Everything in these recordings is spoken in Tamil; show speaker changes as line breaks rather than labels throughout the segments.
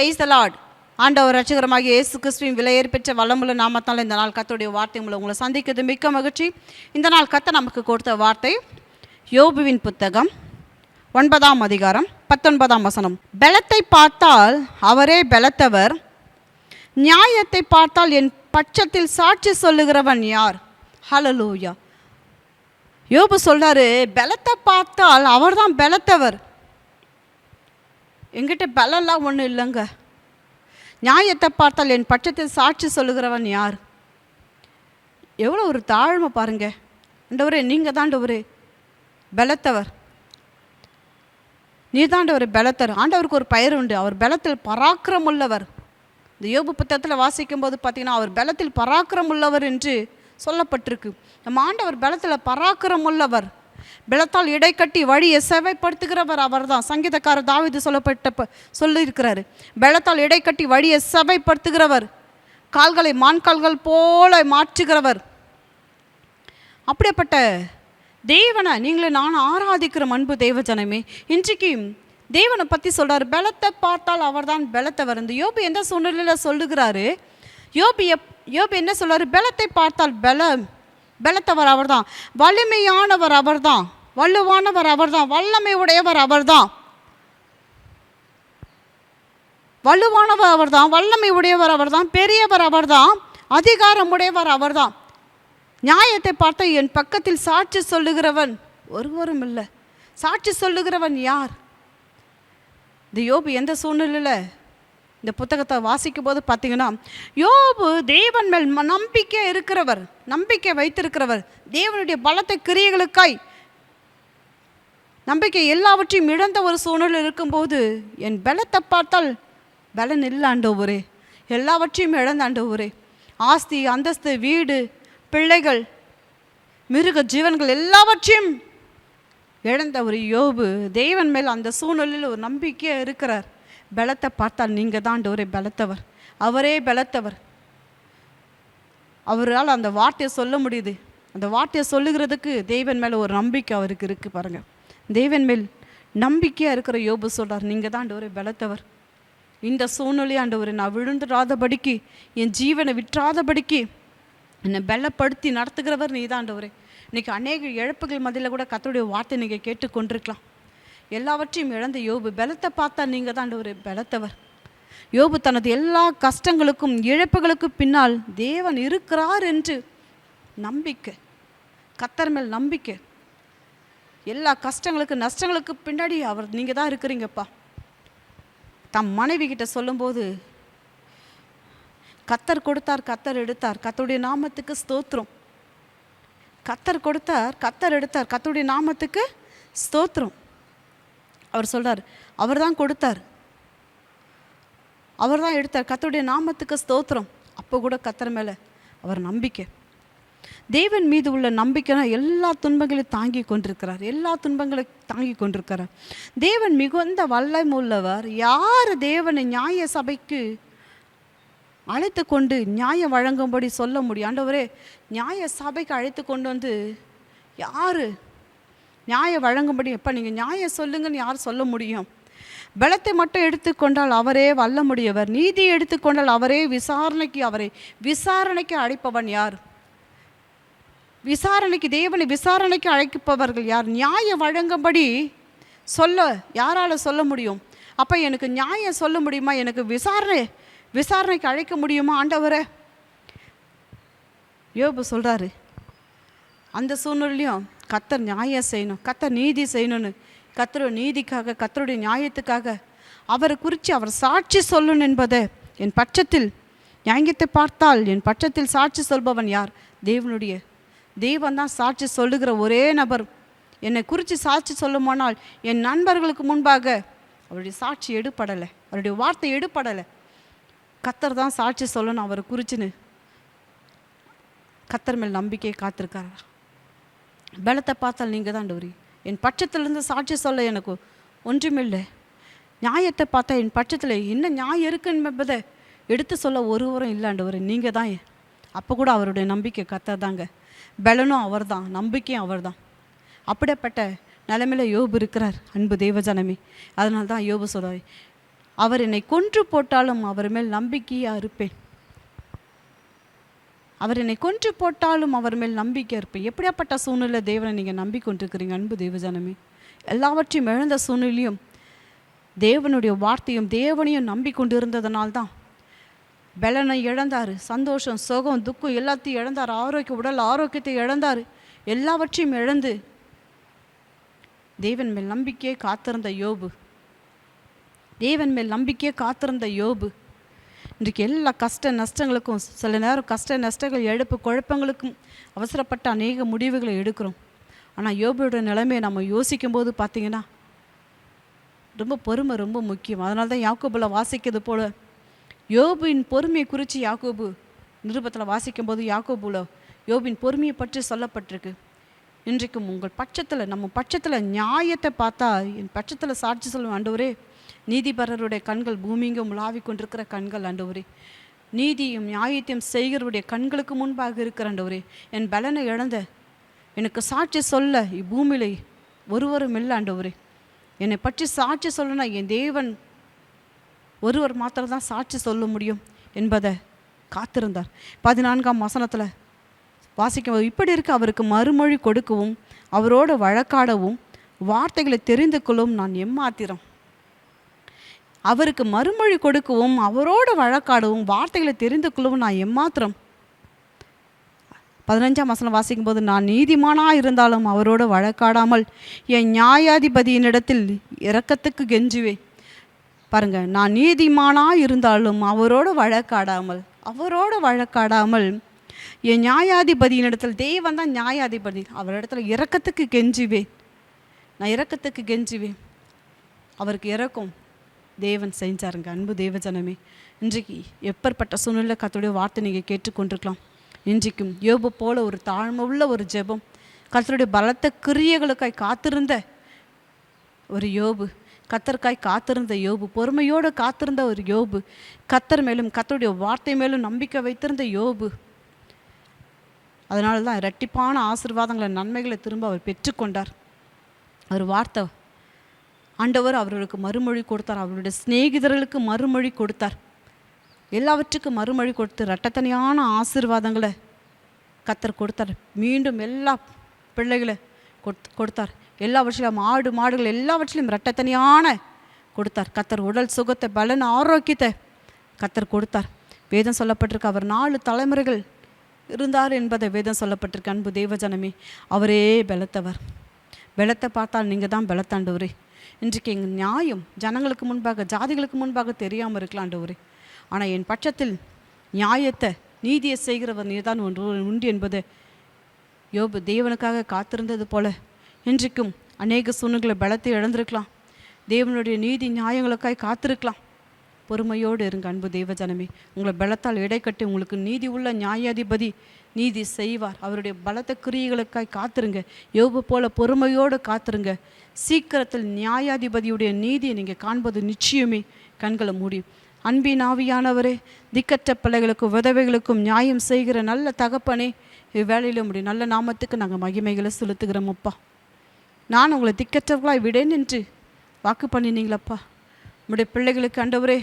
பிரைஸ் லார்ட் ஆண்டவர் ரட்சகரமாகிய இயேசு கிறிஸ்துவின் விலையேறி பெற்ற வளமுள்ள நாமத்தால் இந்த நாள் கத்தோடைய வார்த்தை மூலம் உங்களை சந்திக்கிறது மிக்க மகிழ்ச்சி. இந்த நாள் கத்த நமக்கு கொடுத்த வார்த்தை யோபுவின் புத்தகம் ஒன்பதாம் அதிகாரம் பத்தொன்பதாம் வசனம். பலத்தை பார்த்தால் அவரே பலத்தவர். நியாயத்தை பார்த்தால் என் பட்சத்தில் சாட்சி சொல்லுகிறவன் யார்? ஹலலூயா யோபு சொல்கிறாரு பலத்தை பார்த்தால் அவர்தான் பலத்தவர். எங்கிட்ட பலம்லாம் ஒன்றும் இல்லைங்க. நியாயத்தை பார்த்தால் என் பட்சத்தில் சாட்சி சொல்லுகிறவன் யார்? எவ்வளோ ஒரு தாழ்மை பாருங்க. ஆண்டவரே நீங்கள் தாண்டவரே பலத்தவர். நீ தாண்டவர் பலத்தர். ஆண்டவருக்கு ஒரு பெயர் உண்டு. அவர் பலத்தில் பராக்கிரம் உள்ளவர் இந்த யோபு புத்தகத்தில் வாசிக்கும் போது பார்த்தீங்கன்னா அவர் பலத்தில் பராக்கிரம் உள்ளவர் என்று சொல்லப்பட்டிருக்கு. நம்ம ஆண்டவர் பலத்தில் பராக்கிரம் உள்ளவர் பலத்தால் இடைக்கட்டி வழியை செவைப்படுத்துகிறவர் அவர்தான். சங்கீதக்காரர் தாவிது சொல்லப்பட்ட ப- சொல்லியிருக்கிறாரு. பலத்தால் இடைக்கட்டி வழியை செவைப்படுத்துகிறவர் கால்களை மான்கால்கள் போல மாற்றுகிறவர். அப்படிப்பட்ட தேவனை நீங்களே நான் ஆராதிக்கிற அன்பு தெய்வ ஜனமே இன்றைக்கு தேவனை பற்றி சொல்றாரு. பலத்தை பார்த்தால் அவர்தான் பலத்தை வருந்து யோபு எந்த சூழ்நிலையில் சொல்லுகிறாரு? யோபி எப் யோபு என்ன சொல்றாரு? பலத்தை பார்த்தால் பலம் பலத்தவர் அவர்தான். வலிமையானவர் அவர்தான். வலுவானவர் அவர்தான். வல்லமை உடையவர் அவர்தான். வலுவானவர் அவர்தான். வல்லமை உடையவர் அவர்தான். பெரியவர் அவர்தான். அதிகாரம் உடையவர் அவர்தான். நியாயத்தை பார்த்த என் பக்கத்தில் சாட்சி சொல்லுகிறவன் ஒருவரும் இல்லை. சாட்சி சொல்லுகிறவன் யார்? இந்த யோபு எந்த சூழ்நிலையில்? இந்த புத்தகத்தை வாசிக்கும் போது பார்த்தீங்கன்னா யோபு தேவன் மேல் நம்பிக்கை இருக்கிறவர் நம்பிக்கை வைத்திருக்கிறவர் தேவனுடைய பலத்தை கிரியைகளுக்காய் நம்பிக்கை எல்லாவற்றையும் இழந்த ஒரு சூழ்நிலை இருக்கும்போது என் பலத்தை பார்த்தால் பலன் இல்லை ஆண்டவரே. எல்லாவற்றையும் இழந்த ஆண்டவரே. ஆஸ்தி அந்தஸ்து வீடு பிள்ளைகள் மிருக ஜீவன்கள் எல்லாவற்றையும் இழந்த ஒரு யோபு தேவன் மேல் அந்த சூழ்நிலையில் ஒரு நம்பிக்கையாக இருக்கிறார். பலத்தை பார்த்தால் நீங்கள் தான் ஆண்டவரே பலத்தவர். அவரே பலத்தவர். அவரால் அந்த வார்த்தையை சொல்ல முடியுது. அந்த வார்த்தையை சொல்லுகிறதுக்கு தேவன் மேலே ஒரு நம்பிக்கை அவருக்கு இருக்குது பாருங்கள் தேவன் மேல் நம்பிக்கையாக இருக்கிற யோபு சொல்கிறார் நீங்கள் தான் ஆண்டவரே பலத்தவர். இந்த சூழ்நிலை ஆண்டவரே நான் விழுந்துடாதபடிக்கு என் ஜீவனை விற்றாதபடிக்கு என்னை பலப்படுத்தி நடத்துகிறவர் நீ தான் ஆண்டவரே. இன்றைக்கி அநேக இழப்புகள் மதியில் கூட கத்தோடைய வார்த்தை நீங்கள் கேட்டுக்கொண்டிருக்கலாம். எல்லாவற்றையும் இழந்த யோபு. பலத்தை பார்த்தா நீங்கள் தான் ஒரு பலத்தவர். யோபு தனது எல்லா கஷ்டங்களுக்கும் இழப்புகளுக்கும் பின்னால் தேவன் இருக்கிறார் என்று நம்பிக்கை. கத்தர் மேல் நம்பிக்கை. எல்லா கஷ்டங்களுக்கு நஷ்டங்களுக்கு பின்னாடி அவர் நீங்கள் தான் இருக்கிறீங்கப்பா. தம் மனைவி கிட்ட சொல்லும்போது கத்தர் கொடுத்தார் கத்தர் எடுத்தார். கத்தருடைய நாமத்துக்கு ஸ்தோத்திரம். கத்தர் கொடுத்தார் கத்தர் எடுத்தார். கத்தருடைய நாமத்துக்கு ஸ்தோத்திரம். அவர் சொல்கிறார் அவர் தான் கொடுத்தார். அவர் தான் எடுத்தார். கத்தருடைய நாமத்துக்கு ஸ்தோத்திரம். அப்போ கூட கத்தர் மேலே அவர் நம்பிக்கை. தேவன் மீது உள்ள நம்பிக்கைனா எல்லா துன்பங்களையும் தாங்கி கொண்டிருக்கிறார். எல்லா துன்பங்களையும் தாங்கி கொண்டிருக்கிறார். தேவன் மிகுந்த வல்லம் உள்ளவர். யார் தேவனை நியாய சபைக்கு அழைத்து கொண்டு நியாயம் வழங்கும்படி சொல்ல முடியும்? ஆண்டவரே நியாய சபைக்கு அழைத்து கொண்டு வந்து யார் நியாயம் வழங்கும்படி எப்போ நீங்கள் நியாயம் சொல்லுங்கன்னு யார் சொல்ல முடியும்? பலத்தை மட்டும் எடுத்துக்கொண்டால் அவரே வல்ல முடியவர் நீதி எடுத்துக்கொண்டால் அவரே விசாரணைக்கு அவரை விசாரணைக்கு அழைப்பவன் யார்? விசாரணைக்கு தேவனை விசாரணைக்கு அழைப்பவர்கள் யார்? நியாயம் வழங்கும்படி சொல்ல யாரால் சொல்ல முடியும்? அப்போ எனக்கு நியாயம் சொல்ல முடியுமா? எனக்கு விசாரணை விசாரணைக்கு அழைக்க முடியுமா ஆண்டவரை? யோபு சொல்கிறாரு அந்த சூழ்நிலையும் கத்தர் நியாயம் செய்யணும் கத்தர் நீதி செய்யணும்னு. கத்தருடைய நீதிக்காக கத்தருடைய நியாயத்துக்காக அவரை குறித்து அவர் சாட்சி சொல்லணும் என்பதை என் பட்சத்தில் நியாயத்தை பார்த்தால் என் பட்சத்தில் சாட்சி சொல்பவன் யார்? தேவனுடைய. தெய்வம் தான் சாட்சி சொல்லுகிற ஒரே நபர். என்னை குறித்து சாட்சி சொல்லுமானால் என் நண்பர்களுக்கு முன்பாக அவருடைய சாட்சி எடுப்படலை அவருடைய வார்த்தை எடுப்படலை கத்தர் தான் சாட்சி சொல்லணும் அவரை குறிச்சுன்னு. கத்தர் மேல் நம்பிக்கையை காத்திருக்காரா பலத்தை பார்த்தால் நீங்கள் தான் டோரி. என் பட்சத்திலிருந்து சாட்சி சொல்ல எனக்கு ஒன்றுமில்லை. நியாயத்தை பார்த்தா என் பட்சத்தில் என்ன நியாயம் இருக்குன்னு என்பதை எடுத்து சொல்ல ஒருவரும் இல்லை நீங்கள் தான் அப்போ கூட அவருடைய நம்பிக்கை கத்ததாங்க பலனும் அவர் தான் நம்பிக்கையும் அவர் தான். அப்படிப்பட்ட நிலைமையில் யோபு இருக்கிறார் அன்பு தேவஜனமே. அதனால தான் யோபு சொல்கிறார் அவர் என்னை கொன்று போட்டாலும் அவர் மேல் நம்பிக்கையாக இருப்பேன். அவர் என்னை கொன்று போட்டாலும் அவர் மேல் நம்பிக்கை இருப்பேன். எப்படியாப்பட்ட சூழ்நிலை தேவனை நீங்கள் நம்பிக்கொண்டிருக்கிறீங்க அன்பு தேவஜனமே? எல்லாவற்றையும் இழந்த சூழ்நிலையும் தேவனுடைய வார்த்தையும் தேவனையும் நம்பிக்கொண்டு இருந்ததனால்தான் பலனை இழந்தார் சந்தோஷம் சுகம் துக்கம் எல்லாத்தையும் இழந்தார் ஆரோக்கிய உடல் ஆரோக்கியத்தை இழந்தார். எல்லாவற்றையும் இழந்து தேவன் மேல் நம்பிக்கையே காத்திருந்த யோபு. தேவன் மேல் நம்பிக்கையே காத்திருந்த யோபு. இன்றைக்கு எல்லா கஷ்ட நஷ்டங்களுக்கும் சில நேரம் கஷ்ட நஷ்டங்கள் எழுப்பு குழப்பங்களுக்கும் அவசரப்பட்ட அநேக முடிவுகளை எடுக்கிறோம். ஆனால் யோபியோட நிலைமையை நம்ம யோசிக்கும் போது பார்த்தீங்கன்னா ரொம்ப பொறுமை ரொம்ப முக்கியம். அதனால தான் யாக்கோபில் வாசிக்கிறது போல் யோபுவின் பொறுமையை குறித்து யாக்கோபு நிருபத்தில் வாசிக்கும் போது யாக்கோபுல யோபின் பொறுமையை பற்றி சொல்லப்பட்டிருக்கு. இன்றைக்கும் உங்கள் பட்சத்தில் நம்ம பட்சத்தில் நியாயத்தை பார்த்தா என் பட்சத்தில் சாட்சி சொல்லும் ஆண்டவரே நீதிபரருடைய கண்கள் பூமிங்கும் உலாவிக் கொண்டிருக்கிற கண்கள் ஆண்டவரே. நீதியும் நியாயத்தையும் செய்கிறவருடைய கண்களுக்கு முன்பாக இருக்கிற ஆண்டவரே. என் பலனை இழந்த எனக்கு சாட்சி சொல்ல இப்பூமியில ஒருவரும் இல்லை ஆண்டவரே. என்னை பற்றி சாட்சி சொல்லணும்னா என் தேவன் ஒருவர் மாத்திரம்தான் சாட்சி சொல்ல முடியும் என்பதை காத்திருந்தார். பதினான்காம் வசனத்தில் வாசிக்கும் இப்படி இருக்க அவருக்கு மறுமொழி கொடுக்கவும் அவரோட வழக்காடவும் வார்த்தைகளை தெரிந்து கொள்ளவும் நான் எம்மாத்திரம் அவருக்கு மறுமொழி கொடுக்கவும் அவரோட வழக்காடவும் வார்த்தைகளை தெரிந்து கொள்ளவும் நான் எம்மாத்திரம். பதினஞ்சாம் வசனம் வாசிக்கும் போது நான் நீதிமானாக இருந்தாலும் அவரோட வழக்காடாமல் என் நியாயாதிபதியினிடத்தில் இரக்கத்துக்கு கெஞ்சுவேன். பாருங்கள் நான் நீதிமானாக இருந்தாலும் அவரோட வழக்காடாமல் அவரோட வழக்காடாமல் என் நியாயாதிபதியினிடத்தில் தெய்வம் தான் நியாயாதிபதி அவரிடத்துல இரக்கத்துக்கு கெஞ்சுவேன். நான் இரக்கத்துக்கு கெஞ்சுவேன். அவருக்கு இறக்கும் தேவன் செஞ்சாருங்க. அன்பு தேவஜனமே இன்றைக்கு எப்பேற்பட்ட சூழ்நிலை கத்தோடைய வார்த்தை நீங்கள் கேட்டுக்கொண்டிருக்கலாம். இன்றைக்கும் யோபு போல ஒரு தாழ்மை உள்ள ஒரு ஜெபம் கத்தருடைய பலத்த கிரியைகளுக்காய் காத்திருந்த ஒரு யோபு கத்தருக்காய் காத்திருந்த யோபு பொறுமையோடு காத்திருந்த ஒரு யோபு கத்தர் மேலும் கத்தருடைய வார்த்தை மேலும் நம்பிக்கை வைத்திருந்த யோபு. அதனால தான் இரட்டிப்பான ஆசீர்வாதங்களை நன்மைகளை திரும்ப அவர் பெற்றுக்கொண்டார். அவர் வார்த்தை ஆண்டவர் அவர்களுக்கு மறுமொழி கொடுத்தார். அவருடைய சிநேகிதர்களுக்கு மறுமொழி கொடுத்தார். எல்லாவற்றுக்கும் மறுமொழி கொடுத்து ரட்டத்தனியான ஆசீர்வாதங்களை கத்தர் கொடுத்தார். மீண்டும் எல்லா பிள்ளைகளை கொடுத்து கொடுத்தார். எல்லாவற்றிலும் ஆடு மாடுகள் எல்லாவற்றிலும் ரட்டத்தனியான கொடுத்தார். கத்தர் உடல் சுகத்தை பலன் ஆரோக்கியத்தை கத்தர் கொடுத்தார். வேதம் சொல்லப்பட்டிருக்கு அவர் நாலு தலைமுறைகள் இருந்தார் என்பதை வேதம் சொல்லப்பட்டிருக்கு. அன்பு தேவஜனமே அவரே பலத்தவர். பலத்தை பார்த்தால் நீங்கள் தான் பலத்தாண்டவரே. இன்றைக்கு எங்கள் நியாயம். ஜனங்களுக்கு முன்பாக ஜாதிகளுக்கு முன்பாக தெரியாமல் இருக்கலாண்டவரே ஆனால் என் பட்சத்தில் நியாயத்தை நீதியை செய்கிறவர் நீதான் ஒன்று உண்டு என்பது யோபு தேவனுக்காக காத்திருந்தது போல. இன்றைக்கும் அநேக சூழ்நிலை பலத்தை இழந்திருக்கலாம். தேவனுடைய நீதி நியாயங்களுக்காய் காத்திருக்கலாம். பொறுமையோடு இருங்க அன்பு தேவஜனமே. உங்களை பலத்தால் இடைக்கட்டி உங்களுக்கு நீதி உள்ள நியாயாதிபதி நீதி செய்வார். அவருடைய பலத்த கிரியைகளுக்காய் காத்திருங்க. யோபு போல பொறுமையோடு காத்திருங்க. சீக்கிரத்தில் நியாயாதிபதியுடைய நீதியை நீங்கள் காண்பது நிச்சயமே கண்களை மூடி. அன்பின் ஆவியானவரே திக்கற்ற பிள்ளைகளுக்கும் விதவைகளுக்கும் நியாயம் செய்கிற நல்ல தகப்பனே இவ்வேளையில் முடியும் நல்ல நாமத்துக்கு நாங்கள் மகிமைகளை செலுத்துகிறோம் அப்பா. நான் உங்களை திக்கற்றவர்களாய் விடேன் என்று வாக்கு பண்ணினீங்களப்பா. உங்களுடைய பிள்ளைகளுக்கு ஆண்டவரே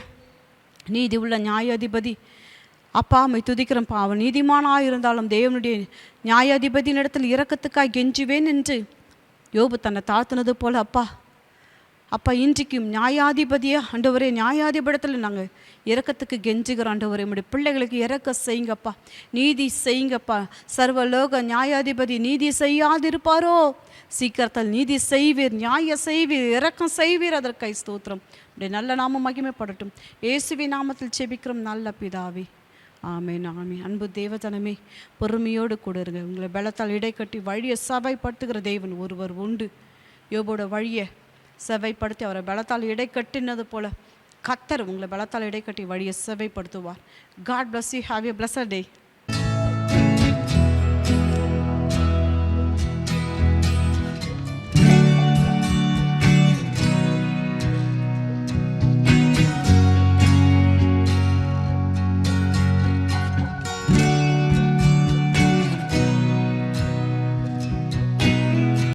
நீதி உள்ள நியாயாதிபதி அப்பா அம்மை துதிக்கிறேன்ப்பா அவன் நீதிமானாக இருந்தாலும் தேவனுடைய நியாயாதிபதியின் இடத்தில் இறக்கத்துக்காய் கெஞ்சுவேன் என்று யோபு தன்னை தாழ்த்தினது போல அப்பா அப்பா இன்றைக்கும் நியாயாதிபதியா ஆண்டவரே நியாயாதிபடத்தில் நாங்கள் இறக்கத்துக்கு கெஞ்சுகிறோம் ஆண்டவரே. நம்முடைய பிள்ளைகளுக்கு இறக்க செய்யுங்கப்பா. நீதி செய்யுங்கப்பா. சர்வலோக நியாயாதிபதி நீதி செய்யாதிருப்பாரோ? சீக்கிரத்தில் நீதி செய்வீர் நியாய செய்வீர் இறக்கம் செய்வீர். அதற்கை ஸ்தோத்திரம். அப்படி நல்ல நாமம் மகிமைப்படட்டும். இயேசுவி நாமத்தில் செபிக்கிறோம் நல்ல பிதாவே. ஆமென் ஆமென். அன்பு தேவதனமே பொறுமையோடு கூட இருங்க உங்களை பலத்தால் இடைக்கட்டி வழியை சபைப்படுத்துகிற தேவன் ஒருவர் உண்டு. யோபோட வழியை செவைப்படுத்தி அவரை பலத்தால் இடைக்கட்டினது போல் போல கத்தர் உங்களை பலத்தால் இடைக்கட்டி வழியை செவைப்படுத்துவார் God bless you have a blessed day